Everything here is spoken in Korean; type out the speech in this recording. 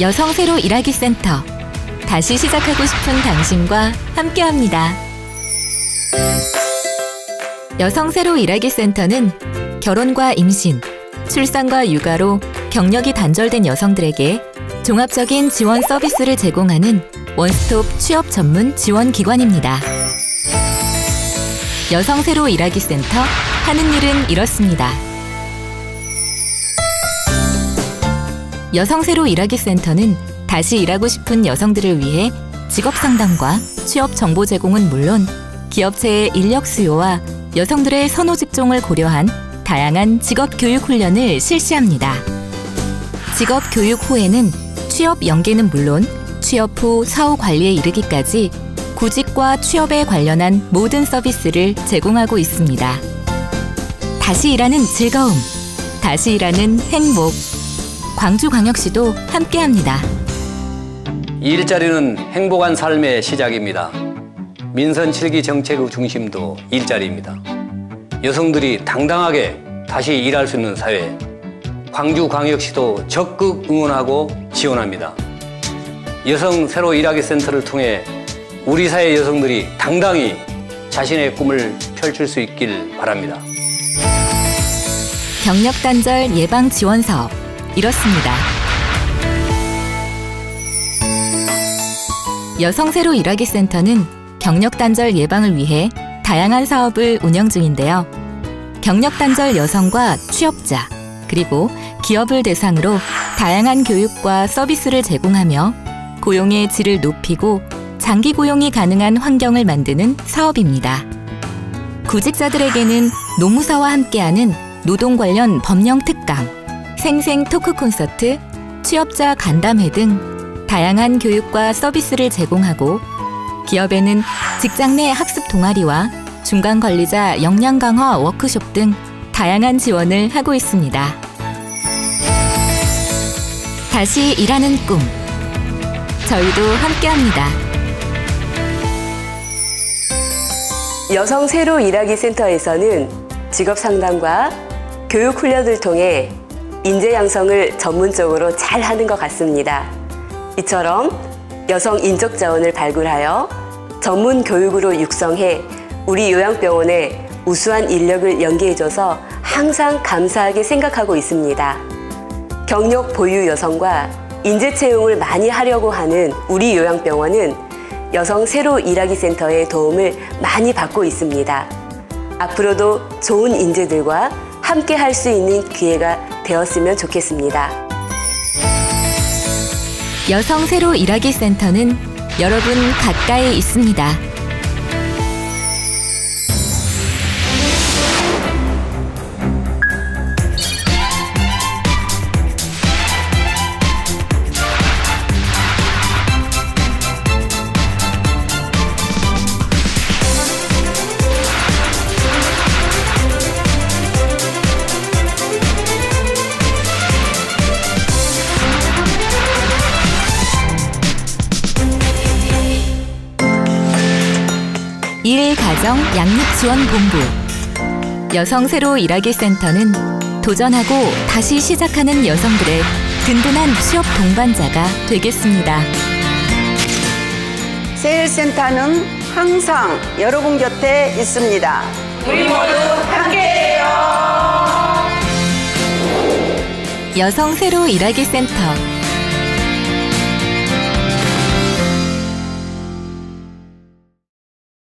여성 새로 일하기 센터 다시 시작하고 싶은 당신과 함께합니다. 여성 새로 일하기 센터는 결혼과 임신, 출산과 육아로 경력이 단절된 여성들에게 종합적인 지원 서비스를 제공하는 원스톱 취업 전문 지원 기관입니다. 여성 새로 일하기 센터 하는 일은 이렇습니다. 여성 새로 일하기 센터는 다시 일하고 싶은 여성들을 위해 직업 상담과 취업 정보 제공은 물론 기업체의 인력 수요와 여성들의 선호 직종을 고려한 다양한 직업 교육 훈련을 실시합니다. 직업 교육 후에는 취업 연계는 물론 취업 후 사후 관리에 이르기까지 구직과 취업에 관련한 모든 서비스를 제공하고 있습니다. 다시 일하는 즐거움, 다시 일하는 행복. 광주광역시도 함께합니다. 일자리는 행복한 삶의 시작입니다. 민선 7기 정책의 중심도 일자리입니다. 여성들이 당당하게 다시 일할 수 있는 사회, 광주광역시도 적극 응원하고 지원합니다. 여성 새로 일하기 센터를 통해 우리 사회 여성들이 당당히 자신의 꿈을 펼칠 수 있길 바랍니다. 경력 단절 예방 지원 사업 이렇습니다. 여성 새로 일하기 센터는 경력 단절 예방을 위해 다양한 사업을 운영 중인데요. 경력 단절 여성과 취업자 그리고 기업을 대상으로 다양한 교육과 서비스를 제공하며 고용의 질을 높이고 장기 고용이 가능한 환경을 만드는 사업입니다. 구직자들에게는 노무사와 함께하는 노동 관련 법령 특강, 생생 토크 콘서트, 취업자 간담회 등 다양한 교육과 서비스를 제공하고 기업에는 직장 내 학습 동아리와 중간 관리자 역량 강화 워크숍 등 다양한 지원을 하고 있습니다. 다시 일하는 꿈. 저희도 함께합니다. 여성 새로 일하기 센터에서는 직업 상담과 교육 훈련을 통해 인재 양성을 전문적으로 잘 하는 것 같습니다. 이처럼 여성 인적 자원을 발굴하여 전문 교육으로 육성해 우리 요양병원에 우수한 인력을 연계해줘서 항상 감사하게 생각하고 있습니다. 경력 보유 여성과 인재 채용을 많이 하려고 하는 우리 요양병원은 여성 새로 일하기 센터의 도움을 많이 받고 있습니다. 앞으로도 좋은 인재들과 함께 할 수 있는 기회가 되었으면 좋겠습니다. 여성 새로 일하기 센터는 여러분 가까이 있습니다. 일가정 양육지원본부 여성 새로 일하기 센터는 도전하고 다시 시작하는 여성들의 든든한 취업 동반자가 되겠습니다. 세일센터는 항상 여러분 곁에 있습니다. 우리 모두 함께해요. 여성 새로 일하기 센터